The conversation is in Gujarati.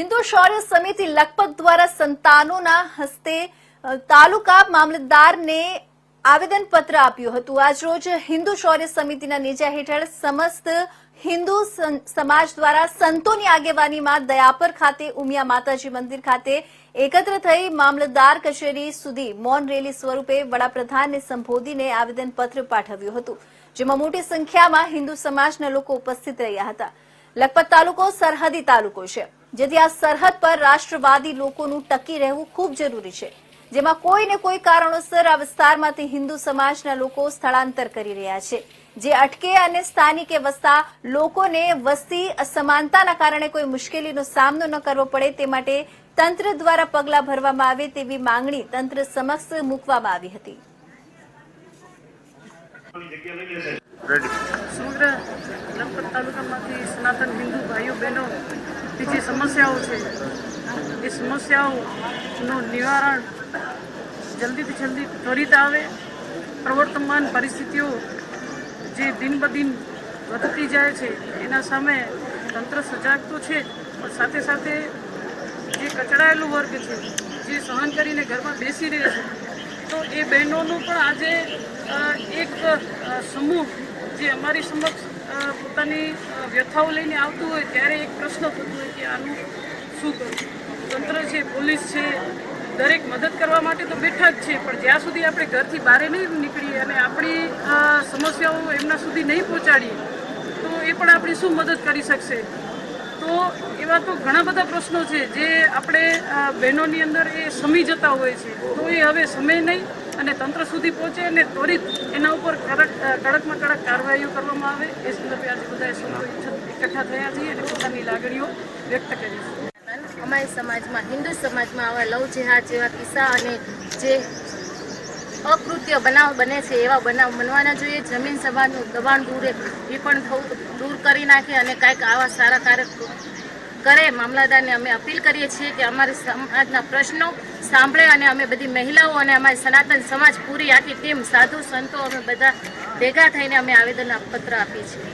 હિન્દુ શૌર્ય સમિતિ લખપત દ્વારા સંતાનોના હસ્તે તાલુકા મામલતદારને આવેદનપત્ર આપ્યું હતું. આજરોજ હિન્દુ શૌર્ય સમિતિના નેજા હેઠળ સમસ્ત હિન્દુ સમાજ દ્વારા સંતોની આગેવાનીમાં દયાપર ખાતે, ઉમિયા માતાજી મંદિર ખાતે એકત્ર થઈ મામલતદાર કચેરી સુધી મૌન રેલી સ્વરૂપે વડાપ્રધાનને સંબોધીને આવેદનપત્ર પાઠવ્યું હતું, જેમાં મોટી સંખ્યામાં હિન્દુ સમાજના લોકો ઉપસ્થિત રહ્યા હતા. લખપત તાલુકો સરહદી તાલુકો છે. જેથી આ સરહદ પર રાષ્ટ્રવાદી લોકોનું ટકી રહેવું ખૂબ જરૂરી છે. જેમાં કોઈ ને કોઈ કારણોસર આ વિસ્તારમાંથી હિન્દુ સમાજના લોકો સ્થળાંતર કરી રહ્યા છે. જે અટકે અને સ્થાનિકે વસતા લોકોને વસ્તી અસમાનતાના કારણે કોઈ મુશ્કેલીનો સામનો ન કરવો પડે તે માટે તંત્ર દ્વારા પગલાં ભરવામાં આવે તેવી માંગણી તંત્ર સમક્ષ મૂકવામાં આવી હતી. સમગ્ર લખપત તાલુકામાંથી સનાતન હિન્દુ ભાઈઓ બહેનો ની જે સમસ્યાઓ છે, એ સમસ્યાઓનું નિવારણ જલ્દીથી જલ્દી ત્વરિત આવે, પ્રવર્તમાન પરિસ્થિતિઓ જે દિન બદિન વધતી જાય છે, એના સામે તંત્ર સજાગ તો છે, પણ સાથે સાથે જે કચડાયેલું વર્ગ છે, જે સહન કરીને ઘરમાં બેસી રહે છે, તો એ બહેનોનું પણ આજે એક સમૂહ જે અમારી સમક્ષ પોતાની વ્યથાઓ લઈને આવતું હોય ત્યારે એક પ્રશ્ન થતો હોય કે આનું શું કરવું? તંત્ર છે, પોલીસ છે, દરેક મદદ કરવા માટે તો બેઠા જ છે, પણ જ્યાં સુધી આપણે ઘરથી બહાર નહીં નીકળીએ અને આપણી સમસ્યાઓ એમના સુધી નહીં પહોંચાડીએ, તો એ પણ આપણી શું મદદ કરી શકશે? તો એવા તો ઘણા બધા પ્રશ્નો છે, જે આપણે બહેનોની અંદર એ સમી જતા હોય છે. તો એ હવે સમય નહીં અને તંત્ર સુધી પહોંચે અને ત્વરિત એના ઉપર કડક કડકમાં કડક કાર્યવાહીઓ કરવામાં આવે. એ સંદર્ભે આજે બધા સંતો એકઠા થયા છીએ અને પોતાની લાગણીઓ વ્યક્ત કરી છે. અમારી સમાજમાં, હિન્દુ સમાજમાં આવા લવ જેહાદ જેવા કિસ્સા અને જે અકૃત્ય બનાવ બને છે, એવા બનાવ બનવાના જોઈએ. જમીન સભાનું દબાણ દૂર એ પણ દૂર કરી નાખે અને કાંઈક આવા સારા કાર્ય કરે મામલતદારને અમે અપીલ કરીએ છીએ કે અમારી સમાજના પ્રશ્નો સાંભળે અને અમે બધી મહિલાઓ અને અમારી સનાતન સમાજ પૂરી આખી ટીમ, સાધુ સંતો, અમે બધા ભેગા થઈને અમે આવેદન પત્ર આપીએ છીએ.